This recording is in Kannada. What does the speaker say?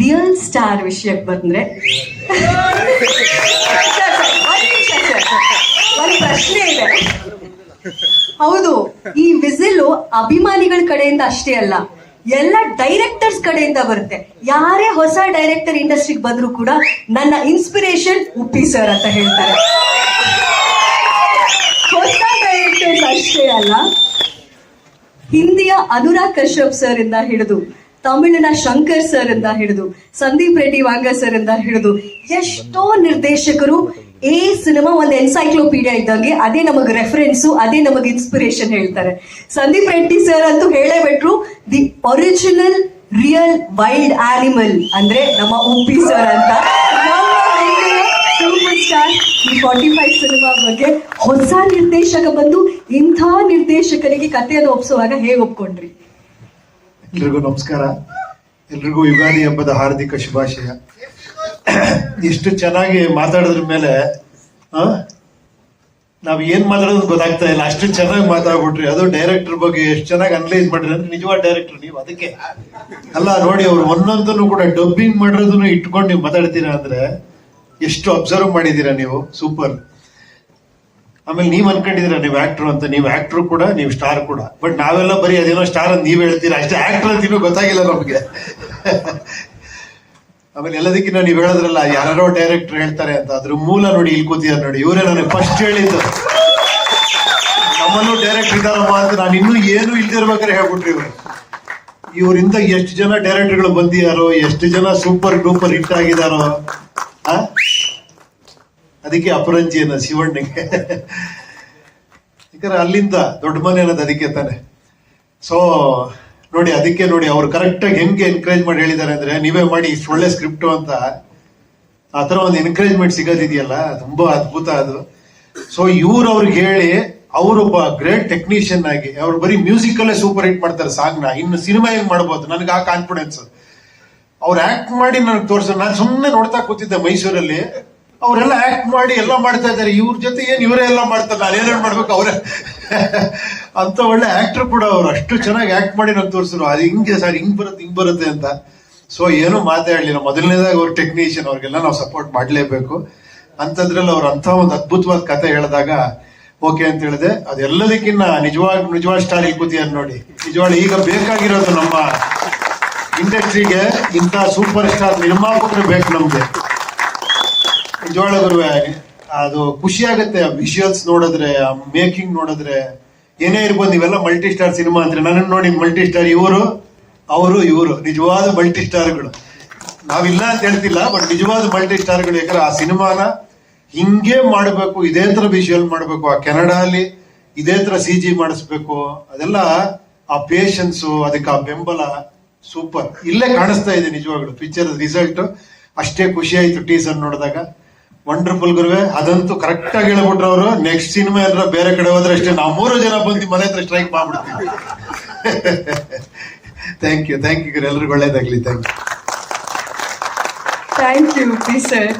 ರಿಯಲ್ ಸ್ಟಾರ್ ವಿಷಯಕ್ಕೆ ಬಂದ್ರೆ ಪ್ರಶ್ನೆ ಇದೆ. ಹೌದು, ಈ ವಿಸಿಲು ಅಭಿಮಾನಿಗಳ ಕಡೆಯಿಂದ ಅಷ್ಟೇ ಅಲ್ಲ, ಎಲ್ಲ ಡೈರೆಕ್ಟರ್ಸ್ ಕಡೆಯಿಂದ ಬರುತ್ತೆ. ಯಾರೇ ಹೊಸ ಡೈರೆಕ್ಟರ್ ಇಂಡಸ್ಟ್ರಿಗೆ ಬಂದ್ರು ಕೂಡ ನನ್ನ ಇನ್ಸ್ಪಿರೇಷನ್ ಉಪ್ಪಿ ಸರ್ ಅಂತ ಹೇಳ್ತಾರೆ. ಹೊಸ ಡೈರೆಕ್ಟರ್ಸ್ ಅಷ್ಟೇ ಅಲ್ಲ, ಹಿಂದಿಯ ಅನುರಾಗ್ ಕಶ್ಯಪ್ ಸರ್ ಇಂದ ಹಿಡಿದು ತಮಿಳಿನ ಶಂಕರ್ ಸರ್ ಅಂತ ಹಿಡಿದು, ಸಂದೀಪ್ ರೆಡ್ಡಿ ವಾಂಗ ಸರ್ ಅಂತ ಹಿಡಿದು, ಎಷ್ಟೋ ನಿರ್ದೇಶಕರು ಈ ಸಿನಿಮಾ ಒಂದು ಎನ್ಸೈಕ್ಲೋಪೀಡಿಯಾ ಇದ್ದಂಗೆ ಅದೇ ನಮಗೆ ರೆಫರೆನ್ಸು ಅದೇ ನಮಗೆ ಇನ್ಸ್ಪಿರೇಷನ್ ಹೇಳ್ತಾರೆ. ಸಂದೀಪ್ ರೆಡ್ಡಿ ಸರ್ ಅಂತೂ ಹೇಳೇ ಬಿಟ್ರು the original real wild animal ಅಂದ್ರೆ ನಮ್ಮ ಉಪ್ಪಿ ಸರ್ ಅಂತ. ಫೈವ್ ಸಿನಿಮಾ ಬಗ್ಗೆ ಹೊಸ ನಿರ್ದೇಶಕ ಬಂದು ಇಂಥ ನಿರ್ದೇಶಕರಿಗೆ ಕಥೆಯನ್ನು ಒಪ್ಸುವಾಗ ಹೇಗೆ ಒಪ್ಕೊಂಡ್ರಿ? ಎಲ್ರಿಗೂ ನಮಸ್ಕಾರ. ಎಲ್ರಿಗೂ ಯುಗಾದಿ ಹಬ್ಬದ ಹಾರ್ದಿಕ ಶುಭಾಶಯ. ಇಷ್ಟು ಚೆನ್ನಾಗಿ ಮಾತಾಡಿದ್ರ ಮೇಲೆ ನಾವು ಏನ್ ಮಾತಾಡೋದು ಗೊತ್ತಾಗ್ತಾ ಇಲ್ಲ. ಅಷ್ಟು ಚೆನ್ನಾಗಿ ಮಾತಾಡ್ಬಿಟ್ರಿ. ಅದು ಡೈರೆಕ್ಟರ್ ಬಗ್ಗೆ ಎಷ್ಟು ಚೆನ್ನಾಗಿ ಅನಲೈಸ್ ಮಾಡ್ರಿ ಅಂದ್ರೆ ನಿಜವಾದ ಡೈರೆಕ್ಟರ್ ನೀವು, ಅದಕ್ಕೆ. ಅಲ್ಲ, ನೋಡಿ, ಅವ್ರು ಒಂದೊಂದನ್ನು ಕೂಡ ಡಬ್ಬಿಂಗ್ ಮಾಡಿರೋದನ್ನು ಇಟ್ಕೊಂಡು ನೀವು ಮಾತಾಡ್ತೀರಾ ಅಂದ್ರೆ, ಎಷ್ಟು ಅಬ್ಸರ್ವ್ ಮಾಡಿದೀರಾ ನೀವು? ಸೂಪರ್ ಆಮೇಲೆ ನೀವ್ ಅನ್ಕೊಂಡಿದ್ದೀರಾ, ನೀವು ಆಕ್ಟರ್ ಅಂತ, ನೀವು ಆಕ್ಟರ್ ಕೂಡ, ನೀವು ಸ್ಟಾರ್ ಕೂಡ. ಬಟ್ ನಾವೆಲ್ಲ ಬರೀ ಅದೇನೋ ಸ್ಟಾರ್ ಅಂತ ನೀವ್ ಹೇಳ್ತೀರಾ? ಅಷ್ಟೇ ಆಕ್ಟರ್ ಅಂತ ಇನ್ನೂ ಗೊತ್ತಾಗಿಲ್ಲ ನಮಗೆ. ಆಮೇಲೆ ಎಲ್ಲದಕ್ಕಿಂತ ನೀವು ಹೇಳೋದ್ರಲ್ಲ ಯಾರೋ ಡೈರೆಕ್ಟರ್ ಹೇಳ್ತಾರೆ ಅಂತ, ಅದ್ರ ಮೂಲ ನೋಡಿ ಇಲ್ಲಿ ಕೂತಿದ್ದಾರೆ ನೋಡಿ. ಇವರೇ ನನಗೆ ಫಸ್ಟ್ ಹೇಳಿದ್ದು. ನಮ್ಮನ್ನು ಡೈರೆಕ್ಟರ್ ಇದ್ದಾರಮ್ಮ ಅಂತ ನಾನು ಇನ್ನೂ ಏನು ಇಲ್ದಿರ್ಬೇಕಾದ್ರೆ ಹೇಳ್ಬಿಟ್ರಿ ಇವರು. ಇವರಿಂದ ಎಷ್ಟು ಜನ ಡೈರೆಕ್ಟರ್ಗಳು ಬಂದಿದಾರೋ, ಎಷ್ಟು ಜನ ಸೂಪರ್ ಡೂಪರ್ ಹಿಟ್ ಆಗಿದಾರೋ ಅದಕ್ಕೆ ಅಪರಂಜಿಯನ್ನ ಶಿವಣ್ಣಗೆ. ಯಾಕಂದ್ರೆ ಅಲ್ಲಿಂದ ದೊಡ್ಡ ಮನೆ ಅನ್ನೋದು ಅದಕ್ಕೆ ತಾನೆ. ಸೊ ನೋಡಿ, ಅದಕ್ಕೆ ನೋಡಿ, ಅವ್ರು ಕರೆಕ್ಟಾಗಿ ಹೆಂಗೆ ಎನ್ಕರೇಜ್ ಮಾಡಿ ಹೇಳಿದ್ದಾರೆ ಅಂದ್ರೆ, ನೀವೇ ಮಾಡಿ, ಇಷ್ಟು ಒಳ್ಳೆ ಸ್ಕ್ರಿಪ್ಟ್ ಅಂತ. ಆ ಥರ ಒಂದು ಎನ್ಕರೇಜ್ಮೆಂಟ್ ಸಿಗೋದಿದೆಯಲ್ಲ, ತುಂಬಾ ಅದ್ಭುತ ಅದು. ಸೊ ಇವ್ರು ಅವ್ರಿಗೆ ಹೇಳಿ ಅವರೊಬ್ಬ ಗ್ರೇಟ್ ಟೆಕ್ನಿಷಿಯನ್ ಆಗಿ, ಅವ್ರು ಬರೀ ಮ್ಯೂಸಿಕಲ್ಲೇ ಸೂಪರ್ ಹಿಟ್ ಮಾಡ್ತಾರೆ ಸಾಂಗ್ನ. ಇನ್ನು ಸಿನಿಮಾ ಹೆಂಗ್ ಮಾಡ್ಬೋದು? ನನಗೆ ಆ ಕಾನ್ಫಿಡೆನ್ಸ್ ಅವ್ರು ಆಕ್ಟ್ ಮಾಡಿ ನನಗೆ ತೋರ್ಸ. ನಾನು ಸುಮ್ಮನೆ ನೋಡ್ತಾ ಕೂತಿದ್ದೆ ಮೈಸೂರಲ್ಲಿ. ಅವರೆಲ್ಲ ಆಕ್ಟ್ ಮಾಡಿ ಎಲ್ಲ ಮಾಡ್ತಾ ಇದ್ದಾರೆ. ಇವ್ರ ಜೊತೆ ಏನು ಇವರೇ ಎಲ್ಲ ಮಾಡ್ತಾರೆ? ನಾನು ಏನೇನ್ ಮಾಡ್ಬೇಕು ಅವರೇ? ಅಂತ ಒಳ್ಳೆ ಆಕ್ಟರ್ ಕೂಡ ಅವ್ರು. ಅಷ್ಟು ಚೆನ್ನಾಗಿ ಆಕ್ಟ್ ಮಾಡಿ ನಾನು ತೋರಿಸಿದ್ರು. ಅದು ಹಿಂಗೆ ಸರ್, ಹಿಂಗ್ ಬರುತ್ತೆ ಹಿಂಗ್ ಬರುತ್ತೆ ಅಂತ. ಸೊ ಏನು ಮಾತಾಡ್ಲಿಲ್ಲ. ಮೊದಲನೇದಾಗಿ ಅವ್ರ ಟೆಕ್ನಿಷಿಯನ್ ಅವ್ರಿಗೆಲ್ಲ ನಾವು ಸಪೋರ್ಟ್ ಮಾಡಲೇಬೇಕು. ಅಂಥದ್ರಲ್ಲಿ ಅವ್ರು ಅಂತ ಒಂದು ಅದ್ಭುತವಾದ ಕತೆ ಹೇಳಿದಾಗ, ಓಕೆ ಅಂತ ಹೇಳಿದೆ. ಅದೆಲ್ಲದಕ್ಕಿನ್ನ ನಿಜವಾಗ್ ನಿಜವಾದ ಸ್ಟಾರ್ ಕೂತಿದ್ದಾರೆ ನೋಡಿ. ನಿಜವಾಗ್ ಈಗ ಬೇಕಾಗಿರೋದು ನಮ್ಮ ಇಂಡಸ್ಟ್ರಿಗೆ ಇಂಥ ಸೂಪರ್ ಸ್ಟಾರ್ ನಿರ್ಮಾಪಕರು ಬೇಕು ನಮ್ಗೆ. ನಿಜವಾಗ್ಲೂ ಅದು ಖುಷಿ ಆಗುತ್ತೆ ವಿಷುವಲ್ಸ್ ನೋಡಿದ್ರೆ ಮೇಕಿಂಗ್ ನೋಡಿದ್ರೆ. ಏನೇ ಇರ್ಬೋದು, ನೀವೆಲ್ಲ ಮಲ್ಟಿ ಸ್ಟಾರ್ ಸಿನಿಮಾ ಅಂದ್ರೆ ನನ್ನನ್ನು ನೋಡಿ ಮಲ್ಟಿ ಸ್ಟಾರ್ ಇವರು, ಅವರು ಇವರು. ನಿಜವಾದ ಮಲ್ಟಿ ಸ್ಟಾರ್ಗಳು ನಾವಿಲ್ಲ ಅಂತ ಹೇಳ್ತಿಲ್ಲ ಬಟ್ ನಿಜವಾದ ಮಲ್ಟಿ ಸ್ಟಾರ್ಗಳು ಯಾಕಂದ್ರೆ ಆ ಸಿನಿಮಾನ ಹಿಂಗೆ ಮಾಡಬೇಕು, ಇದೇ ತರ ವಿಷುವಲ್ ಮಾಡಬೇಕು, ಆ ಕೆನಡಾ ಅಲ್ಲಿ ಇದೇ ತರ ಸಿ ಜಿ ಮಾಡಿಸ್ಬೇಕು. ಅದೆಲ್ಲ ಆ ಪೇಶನ್ಸು ಅದಕ್ಕೆ ಆ ಬೆಂಬಲ ಸೂಪರ್ ಇಲ್ಲೇ ಕಾಣಿಸ್ತಾ ಇದೆ ನಿಜವಾಗ್ಲು ಪಿಕ್ಚರ್ ರಿಸಲ್ಟ್ ಅಷ್ಟೇ ಖುಷಿ ಆಯ್ತು ಟೀಸರ್ ನೋಡಿದಾಗ. ವಂಡರ್ಫುಲ್ ಗುರುವೆ, ಅದಂತೂ ಕರೆಕ್ಟ್ ಆಗಿ ಹೇಳ್ಬಿಟ್ರು ಅವರು. ನೆಕ್ಸ್ಟ್ ಸಿನಿಮಾ ಎಲ್ಲ ಬೇರೆ ಕಡೆ ಹೋದ್ರೆ ಅಷ್ಟೇ ನಾವು ಮೂರು ಜನ ಬಂದು ಮನೆ ಹತ್ರ ಸ್ಟ್ರೈಕ್ ಮಾಡ್ಬಿಡ್ತೀವಿ. ಥ್ಯಾಂಕ್ ಯು ಥ್ಯಾಂಕ್ ಯು ಎಲ್ರಿಗೂ ಒಳ್ಳೇದಾಗ್ಲಿ. Thank you thank you please sir